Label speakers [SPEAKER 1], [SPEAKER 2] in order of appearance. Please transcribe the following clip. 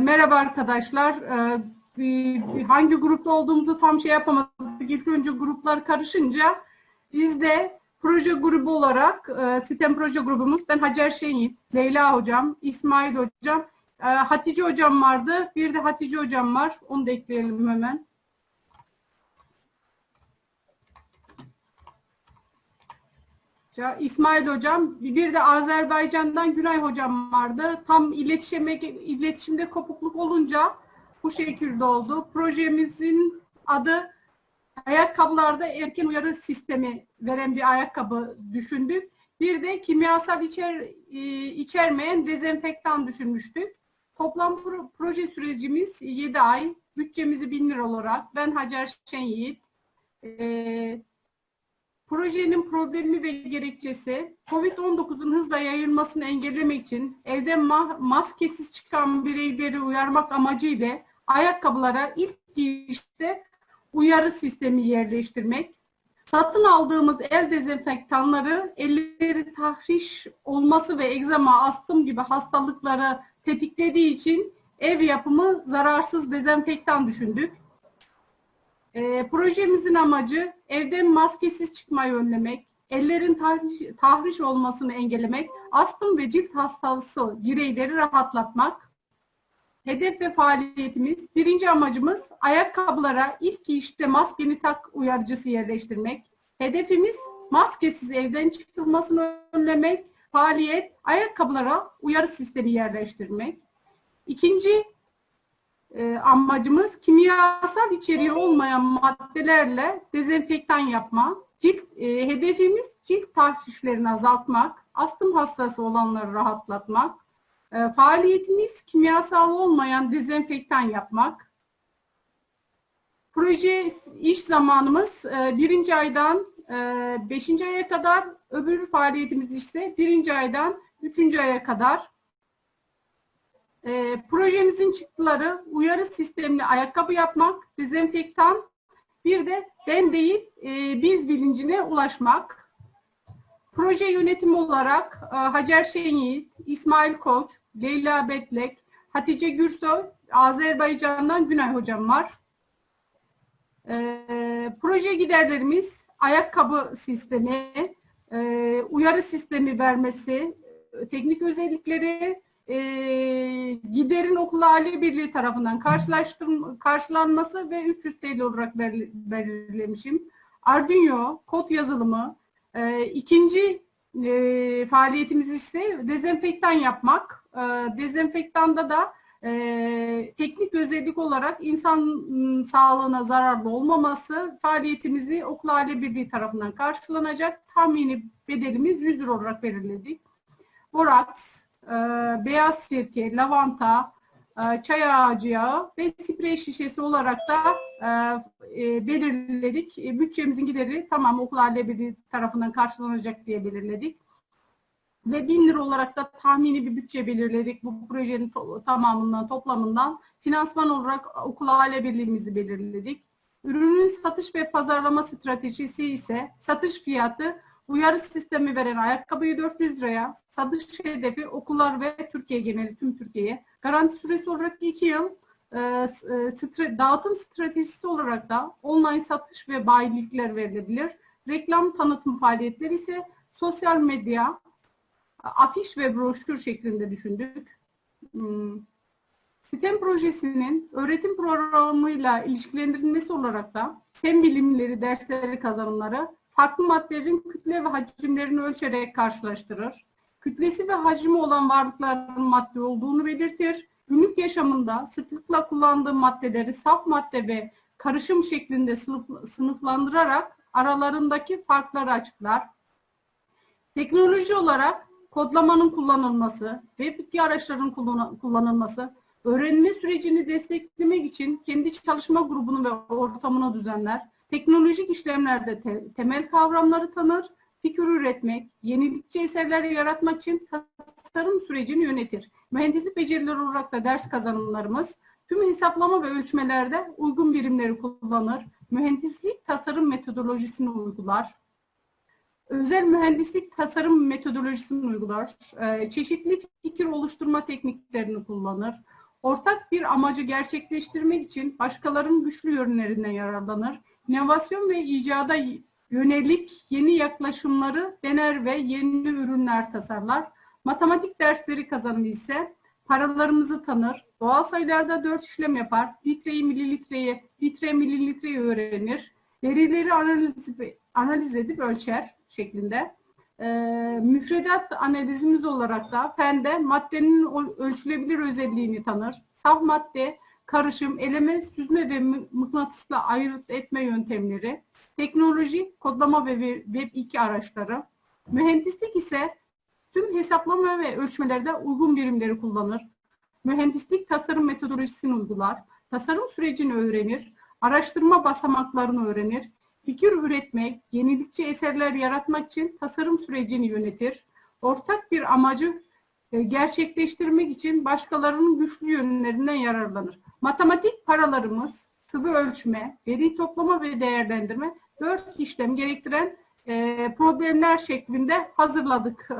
[SPEAKER 1] merhaba arkadaşlar. Bir- hangi grupta olduğumuzu tam şey yapamadık. İlk önce gruplar karışınca biz de proje grubu olarak e, sistem proje grubumuz ben Hacer Şenit, Leyla hocam, İsmail hocam, e, Hatice hocam vardı. Bir de Hatice hocam var. Onu da ekleyelim hemen. Ya, İsmail hocam, bir de Azerbaycan'dan Günay hocam vardı. Tam iletişime, iletişimde kopukluk olunca bu şekilde oldu. Projemizin adı ayakkabılarda erken uyarı sistemi veren bir ayakkabı düşündük. Bir de kimyasal içer, e, içermeyen dezenfektan düşünmüştük. Toplam pro- proje sürecimiz 7 ay. Bütçemizi 1000 lira olarak. Ben Hacer Şenyiğit. E, Projenin problemi ve gerekçesi COVID-19'un hızla yayılmasını engellemek için evde ma- maskesiz çıkan bireyleri uyarmak amacıyla ayakkabılara ilk girişte uyarı sistemi yerleştirmek. Satın aldığımız el dezenfektanları elleri tahriş olması ve egzama, astım gibi hastalıkları tetiklediği için ev yapımı zararsız dezenfektan düşündük. E, projemizin amacı evden maskesiz çıkmayı önlemek, ellerin tahriş, tahriş olmasını engellemek, astım ve cilt hastalığı bireyleri rahatlatmak. Hedef ve faaliyetimiz, birinci amacımız ayakkabılara ilk giyişte maskeni tak uyarıcısı yerleştirmek. Hedefimiz maskesiz evden çıkılmasını önlemek. Faaliyet, ayakkabılara uyarı sistemi yerleştirmek. İkinci e, amacımız kimyasal içeriği olmayan maddelerle dezenfektan yapma. Cilt e, hedefimiz cilt tahrişlerini azaltmak, astım hastası olanları rahatlatmak. E, faaliyetimiz kimyasal olmayan dezenfektan yapmak. Proje iş zamanımız e, birinci aydan e, beşinci aya kadar, öbür faaliyetimiz ise birinci aydan üçüncü aya kadar. E, projemizin çıktıları uyarı sistemli ayakkabı yapmak, dezenfektan, bir de ben değil e, biz bilincine ulaşmak. Proje yönetimi olarak e, Hacer Şenyiğit, İsmail Koç, Leyla Betlek, Hatice Gürsoy, Azerbaycan'dan Günay Hocam var. E, proje giderlerimiz ayakkabı sistemi, e, uyarı sistemi vermesi, teknik özellikleri, e, giderin okul aile birliği tarafından karşılaştırm karşılanması ve 300 TL olarak belirle- belirlemişim. Arduino kod yazılımı. E, ikinci e, faaliyetimiz ise dezenfektan yapmak. E, dezenfektanda da e, teknik özellik olarak insan sağlığına zararlı olmaması faaliyetimizi okul aile birliği tarafından karşılanacak. Tahmini bedelimiz 100 lira olarak belirledik. Boraks, e, beyaz sirke, lavanta, e, çay ağacı yağı ve sprey şişesi olarak da e, e, belirledik. E, bütçemizin gideri tamam okul aile birliği tarafından karşılanacak diye belirledik. Ve 1000 lira olarak da tahmini bir bütçe belirledik bu projenin to- tamamından, toplamından. Finansman olarak okul aile birliğimizi belirledik. Ürünün satış ve pazarlama stratejisi ise satış fiyatı uyarı sistemi veren ayakkabıyı 400 liraya, satış hedefi okullar ve Türkiye geneli tüm Türkiye'ye. Garanti süresi olarak 2 yıl, e, e, stre- dağıtım stratejisi olarak da online satış ve bayilikler verilebilir. Reklam tanıtım faaliyetleri ise sosyal medya, afiş ve broşür şeklinde düşündük. Hmm. Sistem projesinin öğretim programıyla ilişkilendirilmesi olarak da fen bilimleri dersleri kazanımları farklı maddelerin kütle ve hacimlerini ölçerek karşılaştırır. Kütlesi ve hacmi olan varlıkların madde olduğunu belirtir. Günlük yaşamında sıklıkla kullandığı maddeleri saf madde ve karışım şeklinde sınıf- sınıflandırarak aralarındaki farkları açıklar. Teknoloji olarak kodlamanın kullanılması, web bilgi araçlarının kullan- kullanılması, öğrenme sürecini desteklemek için kendi çalışma grubunu ve ortamını düzenler. Teknolojik işlemlerde te- temel kavramları tanır, fikir üretmek, yenilikçi eserler yaratmak için tasarım sürecini yönetir. Mühendislik becerileri olarak da ders kazanımlarımız tüm hesaplama ve ölçmelerde uygun birimleri kullanır. Mühendislik tasarım metodolojisini uygular özel mühendislik tasarım metodolojisini uygular, e, çeşitli fikir oluşturma tekniklerini kullanır, Ortak bir amacı gerçekleştirmek için başkalarının güçlü yönlerinden yararlanır. İnovasyon ve icada yönelik yeni yaklaşımları dener ve yeni ürünler tasarlar. Matematik dersleri kazanımı ise paralarımızı tanır, doğal sayılarda dört işlem yapar, litreyi mililitreye, litre mililitreyi öğrenir, verileri analiz, analiz edip ölçer şeklinde. Ee, müfredat analizimiz olarak da fende maddenin ölçülebilir özelliğini tanır. Saf madde, karışım, eleme, süzme ve mı- mıknatısla ayırt etme yöntemleri, teknoloji, kodlama ve ve- web 2 araçları, mühendislik ise tüm hesaplama ve ölçmelerde uygun birimleri kullanır. Mühendislik tasarım metodolojisini uygular, tasarım sürecini öğrenir, araştırma basamaklarını öğrenir, fikir üretmek, yenilikçi eserler yaratmak için tasarım sürecini yönetir, ortak bir amacı gerçekleştirmek için başkalarının güçlü yönlerinden yararlanır. Matematik paralarımız, sıvı ölçme, veri toplama ve değerlendirme dört işlem gerektiren e, problemler şeklinde hazırladık